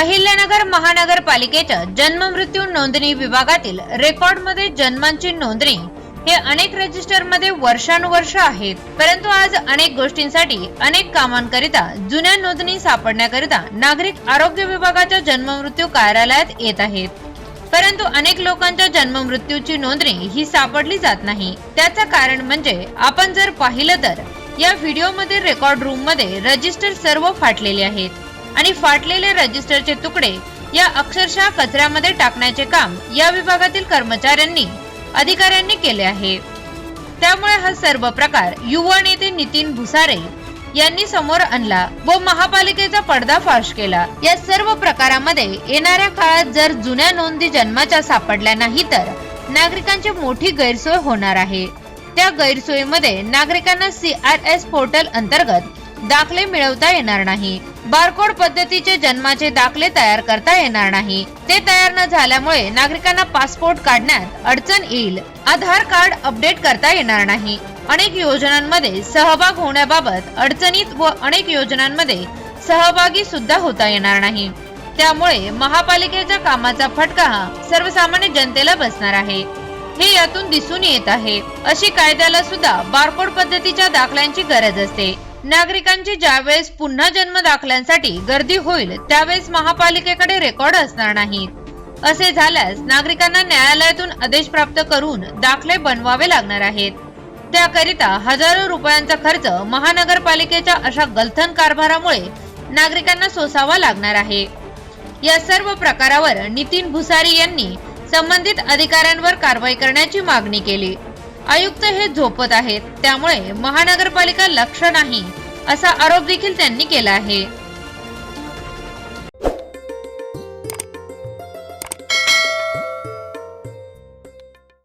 अहिल्यानगर महानगरपालिकेच्या जन्ममृत्यू नोंदणी विभागातील रेकॉर्डमध्ये जन्मांची नोंदणी हे अनेक रजिस्टरमध्ये वर्षानुवर्ष आहेत. परंतु आज अनेक गोष्टींसाठी अनेक कामांकरिता जुन्या नोंदणी सापडण्याकरिता नागरिक आरोग्य विभागाच्या जन्ममृत्यू कार्यालयात येत आहेत. परंतु अनेक लोकांच्या जन्ममृत्यूची नोंदणी ही सापडली जात नाही. त्याचं कारण म्हणजे आपण जर पाहिलं तर या व्हिडिओमध्ये रेकॉर्ड रूममध्ये रजिस्टर सर्व फाटलेले आहेत. आणि फाटलेले रजिस्टरचे तुकडे या अक्षरशः कचऱ्यामध्ये टाकण्याचे काम या विभागातील कर्मचाऱ्यांनी अधिकाऱ्यांनी केले आहे. त्यामुळे हा सर्व प्रकार युवा नेते नितीन भुसारे यांनी समोर आणला व महापालिकेचा पडदाफाश केला. या सर्व प्रकारामध्ये येणाऱ्या काळात जर जुन्या नोंदी जन्माच्या सापडल्या नाही तर नागरिकांची मोठी गैरसोय होणार आहे. त्या गैरसोयीमध्ये नागरिकांना सी आर एस पोर्टल अंतर्गत दाखले मिळवता येणार नाही. बारकोड पद्धतीचे जन्माचे दाखले तयार करता येणार नाही. ते तयार न झाल्यामुळे नागरिकांना पासपोर्ट काढण्यात अडचण येईल. आधार कार्ड अपडेट करता येणार नाही. अनेक योजनांमध्ये सहभाग होण्याबाबत अडचणीत व अनेक योजनांमध्ये सहभागी सुद्धा होता येणार नाही. त्यामुळे महापालिकेच्या कामाचा फटका हा सर्वसामान्य जनतेला बसणार आहे. हे यातून दिसून येत आहे. अशी कायद्याला सुद्धा बारकोड पद्धतीच्या दाखल्यांची गरज असते. नागरिकांची ज्यावेळेस पुन्हा जन्म दाखल्यांसाठी गर्दी होईल त्यावेळेस महापालिकेकडे रेकॉर्ड असणार नाहीत. असे झाल्यास नागरिकांना न्यायालयातून आदेश प्राप्त करून दाखले बनवावे लागणार आहेत. त्याकरिता हजारो रुपयांचा खर्च महानगरपालिकेच्या अशा गलथन कारभारामुळे नागरिकांना सोसावा लागणार आहे. या सर्व प्रकारावर नितीन भुसारी यांनी संबंधित अधिकाऱ्यांवर कारवाई करण्याची मागणी केली. आयुक्त हे झोपत आहेत. त्यामुळे महानगरपालिका लक्ष नाही असा आरोप देखील त्यांनी केला आहे.